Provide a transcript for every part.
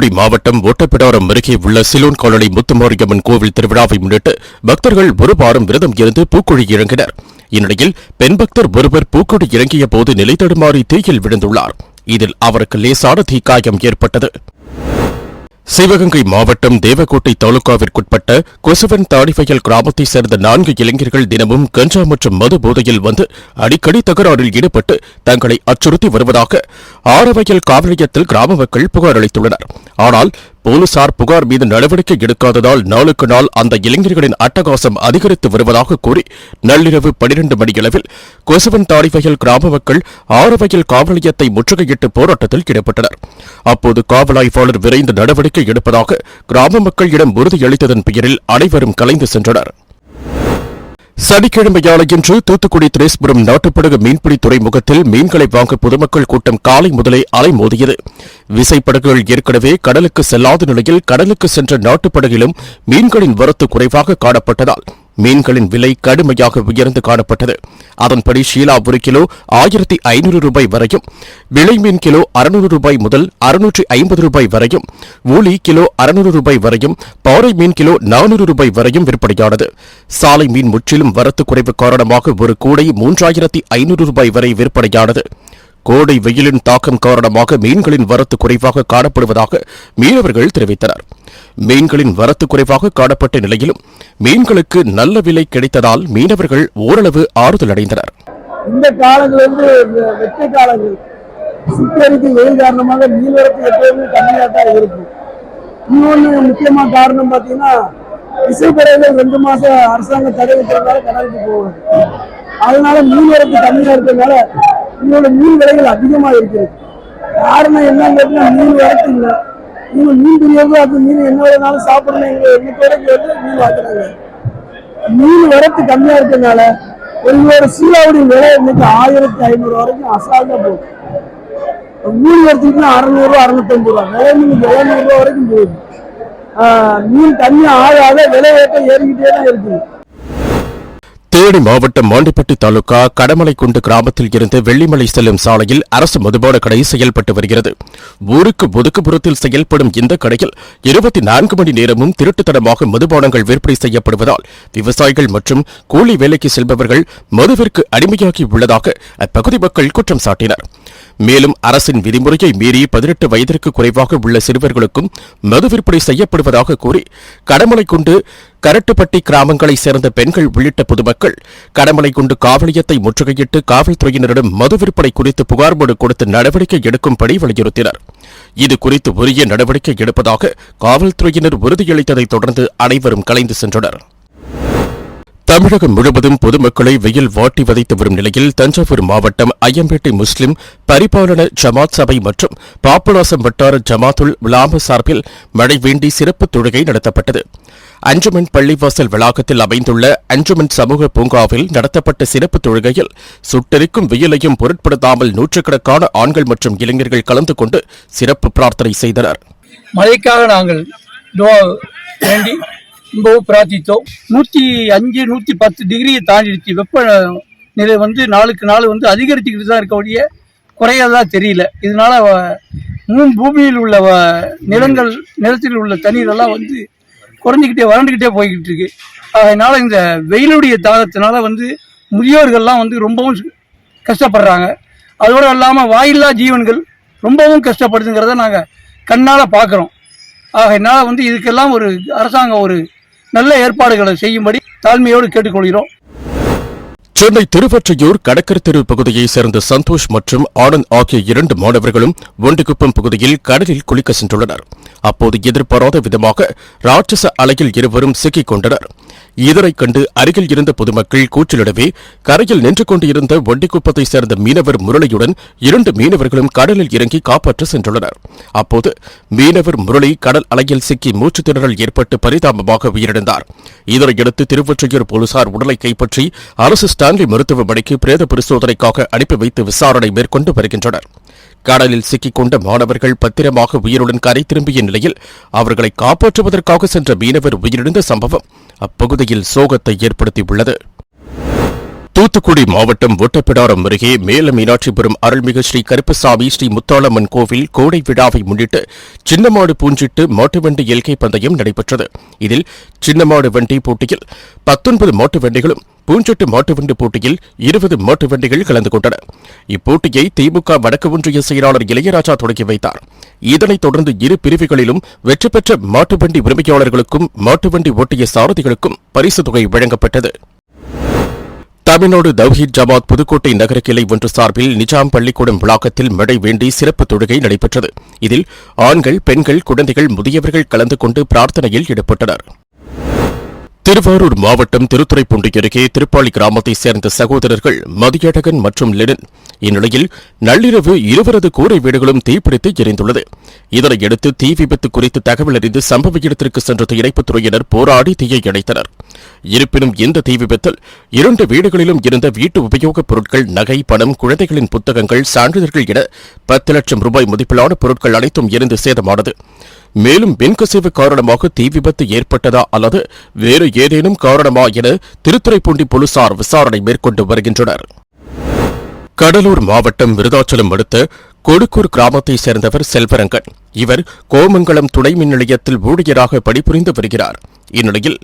தூத்துக்குடி மாவட்டம் ஒட்டப்பிடாரம் அருகே உள்ள சிலோன் காலனி முத்துமாரியம்மன் கோவில் திருவிழாவை முன்னிட்டு பக்தர்கள் ஒரு வாரம் விரதம் இருந்து பூக்குழி இறங்கினர். இந்நிலையில் பெண் பக்தர் ஒருவர் பூக்குழி இறங்கிய போது நிலை தடுமாறி தீயில் விழுந்துள்ளார். இதில் அவருக்கு லேசான தீக்காயம் ஏற்பட்டது. சிவகங்கை மாவட்டம் தேவக்கோட்டை தாலுகாவிற்குட்பட்ட கொசுவன் தாடிவயல் கிராமத்தைச் சேர்ந்த நான்கு இளைஞர்கள் தினமும் கஞ்சா மற்றும் மது போதையில் வந்து அடிக்கடி தகராறில் ஈடுபட்டு தங்களை அச்சுறுத்தி வருவதாக ஆரவயல் காவல் நிலையத்தில் கிராம மக்கள் புகார் அளித்துள்ளனர். ஆனால் போலீசார் புகார் மீது நடவடிக்கை எடுக்காததால் நாளுக்கு நாள் அந்த இளைஞர்களின் அட்டகாசம் அதிகரித்து வருவதாக கூறி நள்ளிரவு பனிரெண்டு மணியளவில் கொசுவன் தாடிவயல் கிராம மக்கள் ஆரவயல் காவல் நிலையத்தை முற்றுகையிட்டு போராட்டத்தில் ஈடுபட்டனர். அப்போது காவல் ஆய்வாளர் விரைந்து நடவடிக்கை எடுப்பதாக கிராம மக்களிடம் உறுதியளித்ததன் பெயரில் அனைவரும் கலைந்து சென்றனர். சனிக்கிழமை இன்று தூத்துக்குடி திரேஸ்புரம் நாட்டுப்படகு மீன்பிடி துறைமுகத்தில் மீன்களை வாங்க பொதுமக்கள் கூட்டம் காலை முதலே அலைமோதியது விசைப்படகுகள் ஏற்கனவே கடலுக்கு செல்லாத நிலையில் கடலுக்கு சென்ற நாட்டுப்படகிலும் மீன்களின் வரத்து குறைவாக காணப்பட்டதால் மீன்களின் விலை கடுமையாக உயர்ந்து காணப்பட்டது. அதன்படி ஷீலா ஒரு கிலோ ஆயிரத்தி ஐநூறு ரூபாய் வரையும் விலை மீன் கிலோ அறுநூறு ரூபாய் முதல் அறுநூற்றி ஐம்பது ரூபாய் வரையும் ஊலி கிலோ அறுநூறு ரூபாய் வரையும் பாறை மீன் கிலோ நானூறு ரூபாய் வரையும் விற்பனையானது. சாலை மீன் முற்றிலும் வரத்து குறைவு காரணமாக ஒரு கூடை மூன்றாயிரத்தி ஐநூறு ரூபாய் வரை விற்பனையானது. கோடை வெயிலின் தாக்கம் காரணமாக மீன்களின் வரத்து குறைவாக காணப்படுவதாக மீனவர்கள் தெரிவித்தனர். மீன்களின் வரத்து குறைவாக காணப்பட்ட நிலையிலும் மீன்களுக்கு நல்ல விலை கிடைத்ததால் மீனவர்கள் ஓரளவு ஆறுதல் அடைந்தனர் இந்த காலங்கள் வந்து வெற்றி காலங்கள். சுத்தரித்து வெயில் காரணமாக மீன்வரத்து எப்பவுமே கம்மியாக தான் இருக்கும் இன்னொன்று முக்கியமாக காரணம் பார்த்தீங்கன்னா விசைப்படைகள் ரெண்டு மாதம் அரசாங்கம் தடை விட்டுறதுனால கடலுக்கு போகுது. அதனால மீன்வரத்து கம்மியாக இருக்கிறதுனால இதோட மீன் விலைகள் அதிகமாக இருக்கிறது. காரணம் என்னன்னு கேட்டீங்கன்னா மீன் வரத்து இல்லை. இவங்க மீன் பிரியறது அது மீன் என்ன வேணாலும் சாப்பிடணும் எங்க எண்ணிக்கைக்கு கேட்டு மீன் வாங்குறாங்க. மீன் வரத்து கம்மியா இருக்கனால ஒரு சீலாவுடைய விலை இன்னைக்கு ஆயிரத்தி ஐநூறு வரைக்கும் அசால்ட்டா போகுது. மீன் வரத்துக்குன்னா அறுநூறு அறுநூத்தம்பது ரூபா. விலை மீன் எழுநூறு ரூபா வரைக்கும் போகுது. மீன் தண்ணி ஆகாத விலை ஏற்ற ஏறிக்கிட்டே தான் இருக்குது. தேனி மாவட்டம் மாண்டிப்பட்டி தாலுகா கடமலைக்குண்டு கிராமத்தில் இருந்து வெள்ளிமலை செல்லும் சாலையில் அரசு மதுபான கடை செயல்பட்டு வருகிறது. ஊருக்கு ஒதுக்குப்புறத்தில் செயல்படும் இந்த கடையில் இருபத்தி நான்கு மணி நேரமும் திருட்டுத்தனமாக மதுபானங்கள் விற்பனை செய்யப்படுவதால் விவசாயிகள் மற்றும் கூலி வேலைக்கு செல்பவர்கள் மதுவிற்கு அடிமையாகி உள்ளதாக அப்பகுதி மக்கள் குற்றம் சாட்டினர். மேலும் அரசின் விதிமுறையை மீறி பதினெட்டு வயதிற்கு குறைவாக உள்ள சிறுவர்களுக்கும் மது விற்பனை செய்யப்படுவதாக கூறி கடமலைக்குண்டு கரட்டுப்பட்டி கிராமங்களைச் சேர்ந்த பெண்கள் உள்ளிட்ட பொதுமக்கள் கடமலை கொண்டு காவலியத்தை முற்றுகையிட்டு காவல்துறையினரிடம் மது விற்பனை குறித்து புகார் மனு கொடுத்து நடவடிக்கை எடுக்கும்படி வலியுறுத்தினர். இது குறித்து உரிய நடவடிக்கை எடுப்பதாக காவல்துறையினர் உறுதியளித்ததைத் தொடர்ந்து அனைவரும் கலைந்து சென்றனர். தமிழகம் முழுவதும் பொதுமக்களை வெயில் வாட்டி வதைத்து வரும் நிலையில் தஞ்சாவூர் மாவட்டம் ஐயம்பேட்டை முஸ்லிம் பரிபாலன ஜமாத் சபை மற்றும் பாப்பநாசம் வட்டார ஜமாத்துல் உலாமா சார்பில் மழை வேண்டி சிறப்பு தொழுகை நடத்தப்பட்டது. அஞ்சுமன் பள்ளிவாசல் வளாகத்தில் அமைந்துள்ள அஞ்சுமன் சமூக பூங்காவில் நடத்தப்பட்ட சிறப்பு தொழுகையில் சுட்டெரிக்கும் வெயிலையும் பொருட்படுத்தாமல் நூற்றுக்கணக்கான ஆண்கள் மற்றும் இளைஞர்கள் கலந்து கொண்டு சிறப்பு பிரார்த்தனை செய்தனர். மழைக்காக நாங்கள் வேண்டி ரொம்பவும் பிரார்த்தித்தோம். நூற்றி அஞ்சு நூற்றி பத்து டிகிரியை தாண்டிடுச்சு வெப்ப நிலை வந்து நாளுக்கு நாள் வந்து அதிகரிச்சுக்கிட்டு தான் இருக்கக்கூடிய ஒழிய தெரியல. இதனால மூன் பூமியில் உள்ள வ- நிலங்கள் நிலத்தில் உள்ள தண்ணீரெல்லாம் வந்து குறைஞ்சிக்கிட்டே வறண்டுக்கிட்டே போய்கிட்டு இருக்கு அதனால இந்த வெயிலுடைய தாகத்தினால வந்து முதியோர்கள்லாம் வந்து ரொம்பவும் கஷ்டப்படுறாங்க. அதோடு இல்லாமல் வாயில்லா ஜீவன்கள் ரொம்பவும் கஷ்டப்படுதுங்கிறத நாங்கள் கண்ணால் பார்க்குறோம் ஆகையினால் வந்து இதுக்கெல்லாம் ஒரு அரசாங்கம் ஒரு நல்ல ஏற்பாடுகளை செய்யும்படி தாழ்மையோடு கேட்டுக்கொள்கிறோம். சென்னை திருவொற்றியூர் கடற்கரை தெரு பகுதியைச் சேர்ந்த சந்தோஷ் மற்றும் ஆனந்த் ஆகிய இரண்டு மாணவர்களும் ஒண்டிக்குப்பம் பகுதியில் கடலில் குளிக்க சென்றுள்ளனர். அப்போது எதிர்பாராத விதமாக ராட்சச அலையில் இருவரும் சிக்கிக் கொண்டனர். இதனைக் கண்டு அருகில் இருந்த பொதுமக்கள் கூச்சலிடவே கரையில் நின்று கொண்டிருந்த ஒண்டிக்குப்பத்தைச் சேர்ந்த மீனவர் முரளியுடன் இரண்டு மீனவர்களும் கடலில் இறங்கி காப்பாற்ற சென்றுள்ளனர். அப்போது மீனவர் முரளி கடல் அலையில் சிக்கி மூச்சு திணறல் ஏற்பட்டு பரிதாபமாக உயிரிழந்தார். இதனையடுத்து திருவொற்றியூர் போலீசார் உடலை கைப்பற்றி அரசு ஸ்டான்லி மருத்துவமனைக்கு பிரேத பரிசோதனைக்காக அனுப்பி வைத்து விசாரணை மேற்கொண்டு வருகின்றனர். கடலில் சிக்கிக்கொண்ட மாணவர்கள் பத்திரமாக உயிருடன் கரை திரும்பிய நிலையில் அவர்களை காப்பாற்றுவதற்காக சென்ற மீனவர் உயிரிழந்த சம்பவம் அப்பகுதியில் சோகத்தை ஏற்படுத்தியுள்ளது. தூத்துக்குடி மாவட்டம் ஒட்டப்பிடாரம் அருகே மேல மீனாட்சிபுரம் அருள்மிகு ஸ்ரீ கருப்பசாமி ஸ்ரீ முத்தாளம்மன் கோவில் கோடை விழாவை முன்னிட்டு சின்னமாடு பூஞ்சிட்டு மாட்டுவண்டி எல்கை பந்தயம் நடைபெற்றது. இதில் சின்னமாடு வண்டி போட்டியில் பத்தொன்பது மாட்டு வண்டிகளும் பூஞ்செட்டு மாட்டுவண்டி போட்டியில் இருபது மாட்டு வண்டிகள் கலந்து கொண்டன. இப்போட்டியை திமுக வடக்கு ஒன்றிய செயலாளர் இளையராஜா தொடங்கி வைத்தார். இதனைத் தொடர்ந்து இரு பிரிவுகளிலும் வெற்றி பெற்ற மாட்டு வண்டி உரிமையாளர்களுக்கும் மாட்டு வண்டி ஓட்டிய சாரதிகளுக்கும் பரிசு தொகை வழங்கப்பட்டது. தமிழ்நாடு தவ்ஹீத் ஜமாத் புதுக்கோட்டை நகர கிளை ஒன்று சார்பில் நிஜாம் பள்ளிக்கூடம் வளாகத்தில் மழை வேண்டி சிறப்பு தொழுகை நடைபெற்றது. இதில் ஆண்கள் பெண்கள் குழந்தைகள் முதியவர்கள் கலந்து கொண்டு பிரார்த்தனையில் ஈடுபட்டனா் திருவாரூர் மாவட்டம் திருத்துறைப்பூண்டி அருகே திருப்பாளி கிராமத்தைச் சேர்ந்த சகோதரர்கள் மதியழகன் மற்றும் லெனன். இந்நிலையில் நள்ளிரவு இருவரது கூரை வீடுகளும் தீப்பிடித்து எரிந்துள்ளது. இதனையடுத்து தீ விபத்து குறித்து தகவல் அறிந்து சம்பவ இடத்திற்கு சென்ற இணைப்புத் துறையினர் போராடி தீயை அணைத்தனர். இருப்பினும் இந்த தீ விபத்தில் இரண்டு வீடுகளிலும் இருந்த வீட்டு உபயோகப் பொருட்கள் நகை பணம் குழந்தைகளின் புத்தகங்கள் சான்றிதழ்கள் என பத்து லட்சம் ரூபாய் மதிப்பிலான பொருட்கள் அனைத்தும் இருந்து சேதமானது. மேலும் மின்கசிவு காரணமாக தீ விபத்து ஏற்பட்டதா அல்லது வேறு ஏதேனும் காரணமா என திருத்துறைப்பூண்டி போலீசார் விசாரணை மேற்கொண்டு வருகின்றனர். கடலூர் மாவட்டம் விருதாச்சலம் அடுத்த கொடுக்கூர் கிராமத்தை சேர்ந்தவர் செல்வரங்கன். இவர் கோமங்கலம் துணை மின் நிலையத்தில் ஊழியராக பணிபுரிந்து வருகிறார். இந்நிலையில்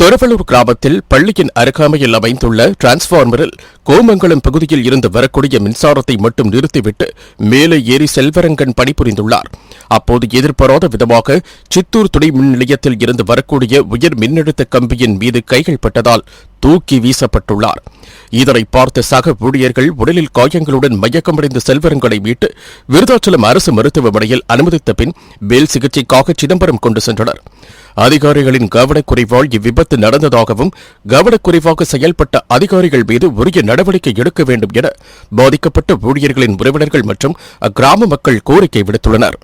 தொரவலூர் கிராமத்தில் பள்ளியின் அருகாமையில் அமைந்துள்ள டிரான்ஸ்பார்மரில் கோமங்கலம் பகுதியில் இருந்து வரக்கூடிய மின்சாரத்தை மட்டும் நிறுத்திவிட்டு மேலே ஏறி செல்வரங்கன் பணிபுரிந்துள்ளார். அப்போது எதிர்பாராத விதமாக சித்தூர் துணை மின் நிலையத்தில் இருந்து வரக்கூடிய உயர் மின்னழுத்த கம்பியின் மீது கைகள் பட்டதால் தூக்கி வீசப்பட்டுள்ளார். இதனை பார்த்த சக ஊழியர்கள் உடலில் காயங்களுடன் மயக்கமடைந்த செல்வரங்களை மீட்டு விருதாச்சலம் அரசு மருத்துவமனையில் அனுமதித்த பின் மேல் சிகிச்சைக்காக சிதம்பரம் கொண்டு சென்றனர். அதிகாரிகளின் கவனக்குறைவால் இவ்விபத்து நடந்ததாகவும் கவனக்குறைவாக செயல்பட்ட அதிகாரிகள் மீது உரிய நடவடிக்கை எடுக்க வேண்டும் என பாதிக்கப்பட்ட ஊழியர்களின் உறவினர்கள் மற்றும் அக்கிராம மக்கள் கோரிக்கை விடுத்துள்ளனர்.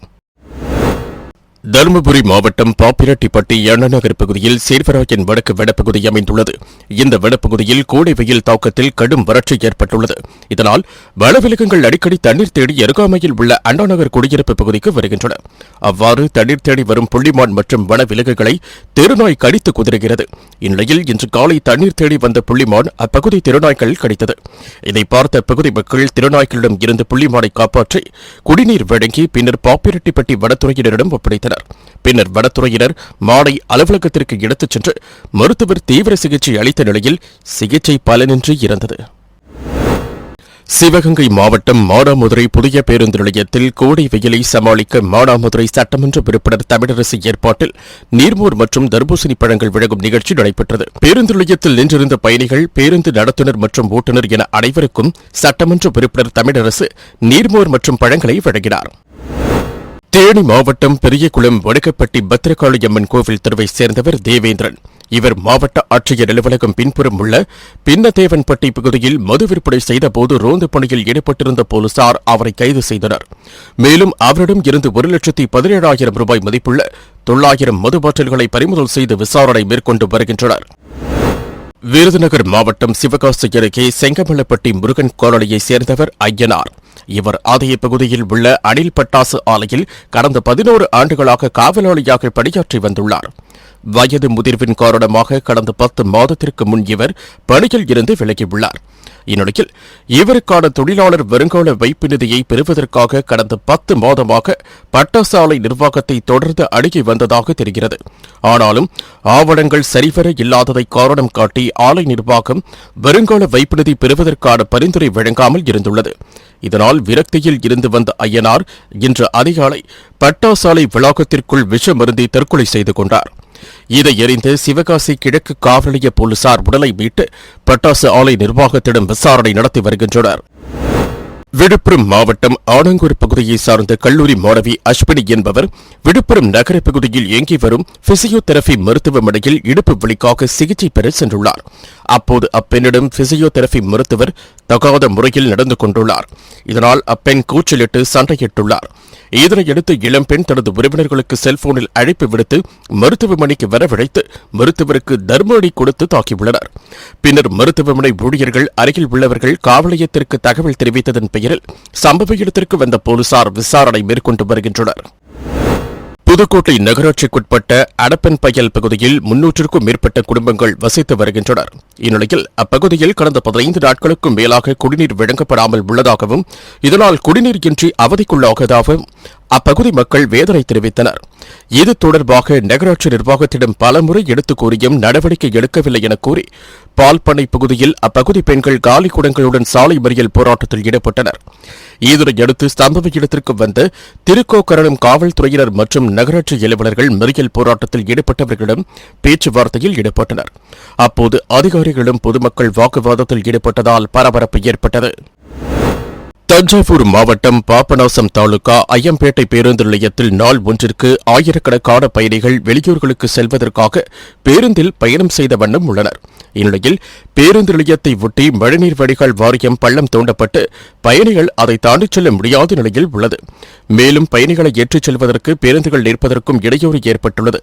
தருமபுரி மாவட்டம் பாப்பிரெட்டிப்பட்டி அண்ணநகர் பகுதியில் சேர்வராயன் வடக்கு வனப்பகுதி அமைந்துள்ளது. இந்த வனப்பகுதியில் கோடை வெயில் தாக்கத்தில் கடும் வறட்சி ஏற்பட்டுள்ளது. இதனால் வனவிலங்குகள் அடிக்கடி தண்ணீர் தேடி அருகாமையில் உள்ள அண்ணாநகர் குடியிருப்பு பகுதிக்கு வருகின்றன. அவ்வாறு தண்ணீர் தேடி வரும் புள்ளிமான் மற்றும் வனவிலங்குகளை தெருநாய் கடித்து குதிரைகிறது. இந்நிலையில் இன்று காலை தண்ணீர் தேடி வந்த புள்ளிமான் அப்பகுதி திருநாய்கள் கடித்தது. இதை பார்த்த பகுதி மக்கள் திருநாய்களிடம் இருந்து புள்ளிமானை காப்பாற்றி குடிநீர் வழங்கி பின்னர் பாப்பிரெட்டிப்பட்டி வனத்துறையினரிடம் ஒப்படைத்தனர். பின்னர் வனத்துறையினர் மாடை அலுவலகத்திற்கு எடுத்துச் சென்று மருத்துவர் தீவிர சிகிச்சை அளித்த நிலையில் சிகிச்சை பலனின்றி இறந்தது. சிவகங்கை மாவட்டம் மானாமதுரை புதிய பேருந்து நிலையத்தில் கோடை வெயிலை சமாளிக்க மானாமதுரை சட்டமன்ற உறுப்பினர் தமிழரசு ஏற்பாட்டில் நீர்மோர் மற்றும் தர்பூசணி பழங்கள் வழங்கும் நிகழ்ச்சி நடைபெற்றது. பேருந்து நிலையத்தில் நின்றிருந்த பயணிகள் பேருந்து நடத்துனர் மற்றும் ஓட்டுநர் என அனைவருக்கும் சட்டமன்ற உறுப்பினர் தமிழரசு நீர்மோர் மற்றும் பழங்களை வழங்கினார். தேனி மாவட்டம் பெரியகுளம் வடுக்கப்பட்டி பத்திரகாளியம்மன் கோவில் தெருவை சேர்ந்தவர் தேவேந்திரன். இவர் மாவட்ட ஆட்சியர் அலுவலகம் பின்புறம் உள்ள பின்னதேவன்பட்டி பகுதியில் மது விற்பனை செய்தபோது ரோந்து பணியில் ஈடுபட்டிருந்த போலீசார் அவரை கைது செய்தனர். மேலும் அவரிடம் இருந்து ஒரு லட்சத்தி பதினேழாயிரம் ரூபாய் மதிப்புள்ள தொள்ளாயிரம் மது பாட்டில்களை பறிமுதல் செய்து விசாரணை மேற்கொண்டு வருகின்றனர். விருதுநகர் மாவட்டம் சிவகாசி அருகே செங்கமலப்பட்டி முருகன் காலனியைச் சேர்ந்தவர் ஐயனார். இவர் அதே பகுதியில் உள்ள அணில் பட்டாசு ஆலையில் கடந்த பதினோரு ஆண்டுகளாக காவலாளியாக பணியாற்றி வந்துள்ளார். வயது முதிர்வின் காரணமாக கடந்த பத்து மாதத்திற்கு முன் இவர் பணியில் இருந்து விலகியுள்ளார். இந்நிலையில் இவருக்கான தொழிலாளர் வருங்கால வைப்பு நிதியை பெறுவதற்காக கடந்த பத்து மாதமாக பட்டசாலை நிர்வாகத்தை தொடர்ந்து அணுகி வந்ததாக தெரிகிறது. ஆனாலும் ஆவணங்கள் சரிவர இல்லாததை காரணம் காட்டி ஆலை நிர்வாகம் வருங்கால வைப்பு நிதி பெறுவதற்கான பரிந்துரை வழங்காமல் இருந்துள்ளது. இதனால் விரக்தியில் இருந்து வந்த ஐயனார் இன்று அதிகாலை பட்டாசாலை வளாகத்திற்குள் விஷ மருந்தை தற்கொலை செய்து கொண்டார். இதை எறிந்து சிவகாசி கிழக்கு காவல் நிலைய போலீசார் உடலை மீட்டு பட்டாசு ஆலை நிர்வாகத்திடம் விசாரணை நடத்தி வருகின்றனர். விழுப்புரம் மாவட்டம் ஆனங்கூர் பகுதியை சார்ந்த கல்லூரி மாணவி அஸ்வினி என்பவர் விழுப்புரம் நகர பகுதியில் இயங்கி வரும் பிசியோதெரபி மருத்துவமனையில் இடுப்பு வலிக்காக சிகிச்சை பெற சென்றுள்ளார். அப்போது அப்பெண்ணிடம் பிசியோதெரபி மருத்துவர் தகாத முறையில் நடந்து கொண்டுள்ளார். இதனால் அப்பெண் கூச்சலிட்டு சண்டையிட்டுள்ளார். இதனையடுத்து இளம்பெண் தனது உறவினர்களுக்கு செல்போனில் அழைப்பு விடுத்து மருத்துவமனைக்கு வரவழைத்து மருத்துவருக்கு தர்ம அடி கொடுத்து தாக்கியுள்ளனர். பின்னர் மருத்துவமனை ஊழியர்கள் அருகில் உள்ளவர்கள் காவலயத்திற்கு தகவல் தெரிவித்ததன் பெயரில் சம்பவ இடத்திற்கு வந்த போலீசார் விசாரணை மேற்கொண்டு வருகின்றனர். புதுக்கோட்டை நகராட்சிக்குட்பட்ட அடப்பன்பயல் பகுதியில் முன்னூற்றுக்கும் மேற்பட்ட குடும்பங்கள் வசித்து வருகின்றனர். இந்நிலையில் அப்பகுதியில் கடந்த பதினைந்து நாட்களுக்கும் மேலாக குடிநீர் வழங்கப்படாமல் உள்ளதாகவும் இதனால் குடிநீர் இன்றி அவதிக்குள்ளாகதாகவும் அப்பகுதி மக்கள் வேதனை தெரிவித்தனர். இது தொடர்பாக நகராட்சி நிர்வாகத்திடம் பலமுறை எடுத்துக் கூறியும் நடவடிக்கை எடுக்கவில்லை என கூறி பால்பண்ணை பகுதியில் அப்பகுதி பெண்கள் காலி குடங்களுடன் சாலை மறியல் போராட்டத்தில் ஈடுபட்டனர். இதனையடுத்து சம்பவ இடத்திற்கு வந்த திருக்கோக்கரணம் காவல்துறையினர் மற்றும் நகராட்சி அலுவலர்கள் மறியல் போராட்டத்தில் ஈடுபட்டவர்களிடம் பேச்சுவார்த்தையில் ஈடுபட்டனர். அப்போது அதிகாரிகளும் பொதுமக்கள் வாக்குவாதத்தில் ஈடுபட்டதால் பரபரப்பு ஏற்பட்டது. தஞ்சாவூர் மாவட்டம் பாபநாசம் தாலுகா ஐயம்பேட்டை பேருந்து நிலையத்தில் நாள் ஒன்றிற்கு ஆயிரக்கணக்கான பயணிகள் வெளியூர்களுக்கு செல்வதற்காக பேருந்தில் பயணம் செய்த வண்ணம் உள்ளனர். இந்நிலையில் பேருந்து நிலையத்தை ஒட்டி மழைநீர் வடிகால் வாரியம் பள்ளம் தோண்டப்பட்டு பயணிகள் அதை தாண்டிச் செல்ல முடியாத நிலையில் உள்ளது. மேலும் பயணிகளை ஏற்றிச் செல்வதற்கு பேருந்துகள் நிற்பதற்கும் இடையூறு ஏற்பட்டுள்ளது.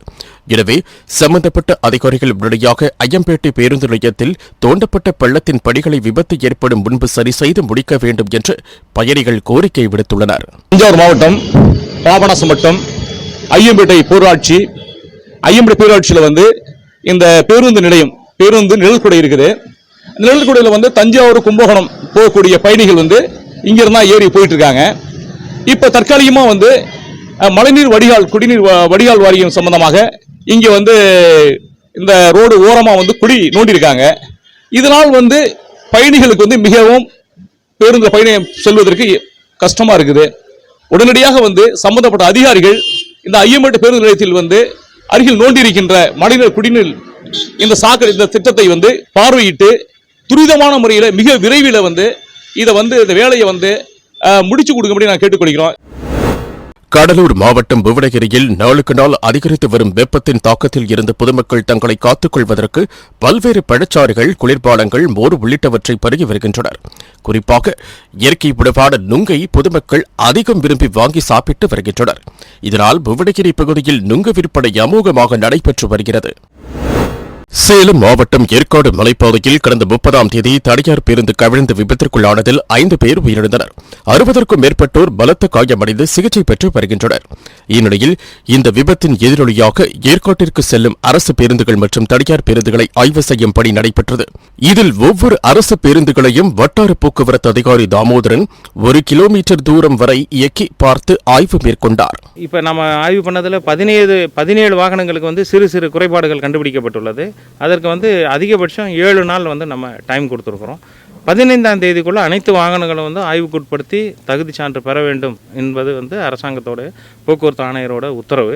எனவே சம்பந்தப்பட்ட அதிகாரிகள் உடனடியாக ஐயம்பேட்டை பேருந்து நிலையத்தில் தோண்டப்பட்ட பள்ளத்தின் படிகளை விபத்து ஏற்படும் முன்பு சரி செய்து முடிக்க வேண்டும் என்று பயணிகள் கோரிக்கை விடுத்துள்ளனர். தஞ்சாவூர் மாவட்டம் பாபநாசம் வட்டம் ஐயம்பேட்டை பேரூராட்சி ஐயம்பேட்டை பேரூராட்சியில் வந்து இந்த பேருந்து நிலையம் பேருந்து நிழல்குடை இருக்குது. நிழல்குடையில் வந்து தஞ்சாவூர் கும்பகோணம் போகக்கூடிய பயணிகள் வந்து இங்கிருந்தா ஏறி போயிட்டு இருக்காங்க இப்போ தற்காலிகமாக வந்து மழைநீர் வடிகால் குடிநீர் வடிகால் வாரியம் சம்பந்தமாக இங்கே வந்து இந்த ரோடு ஓரமாக வந்து குழி நோண்டியிருக்காங்க. இதனால் வந்து பயணிகளுக்கு வந்து மிகவும் பேருந்து பயணம் செல்வதற்கு கஷ்டமாக இருக்குது. உடனடியாக வந்து சம்பந்தப்பட்ட அதிகாரிகள் இந்த ஐயம்பேட்டு பேருந்து நிலையத்தில் வந்து அருகில் நோண்டியிருக்கின்ற மழைநீர் குடிநீர் இந்த சாக்கடை இந்த திட்டத்தை வந்து பார்வையிட்டு துரிதமான முறையில் மிக விரைவில் வந்து இதை வந்து இந்த வேலையை வந்து முடிச்சு கொடுக்கும்படி நான் கேட்டுக்கொள்கிறோம். கடலூர் மாவட்டம் புவனகிரியில் நாளுக்கு நாள் அதிகரித்து வரும் வெப்பத்தின் தாக்கத்தில் இருந்து பொதுமக்கள் தங்களை காத்துக் கொள்வதற்கு பல்வேறு பழச்சாறுகள் குளிர்பானங்கள் மோர் உள்ளிட்டவற்றை பருகி வருகின்றனர். குறிப்பாக இயற்கை உணவான நுங்கை பொதுமக்கள் அதிகம் விரும்பி வாங்கி சாப்பிட்டு வருகின்றனர். இதனால் புவனகிரி பகுதியில் நுங்கு விற்பனை அமோகமாக நடைபெற்று வருகிறது. சேலம் மாவட்டம் ஏற்காடு மலைப்பாதையில் கடந்த முப்பதாம் தேதி தனியார் பேருந்து கவிழ்ந்த விபத்திற்குள்ளானதில் ஐந்து பேர் உயிரிழந்தனர். அறுபதற்கும் மேற்பட்டோர் பலத்த காயமடைந்து சிகிச்சை பெற்று வருகின்றனர். இந்நிலையில் இந்த விபத்தின் எதிரொலியாக ஏற்காட்டிற்கு செல்லும் அரசு பேருந்துகள் மற்றும் தனியார் பேருந்துகளை ஆய்வு செய்யும் பணி நடைபெற்றது. இதில் ஒவ்வொரு அரசு பேருந்துகளையும் வட்டார போக்குவரத்து அதிகாரி தாமோதரன் ஒரு கிலோமீட்டர் தூரம் வரை இயக்கி பார்த்து ஆய்வு மேற்கொண்டார். இப்ப நம்ம ஆய்வு பண்ணதில் பதினேழு பதினேழு வாகனங்களுக்கு வந்து சிறு சிறு குறைபாடுகள் கண்டுபிடிக்கப்பட்டுள்ளது. அதற்கு வந்து அதிகபட்சம் ஏழு நாள் வந்து நம்ம டைம் கொடுத்துருக்குறோம். பதினைந்தாம் தேதிக்குள்ளே அனைத்து வாகனங்களும் வந்து ஆய்வுக்குட்படுத்தி தகுதி சான்று பெற வேண்டும் என்பது வந்து அரசாங்கத்தோட போக்குவரத்து ஆணையரோட உத்தரவு.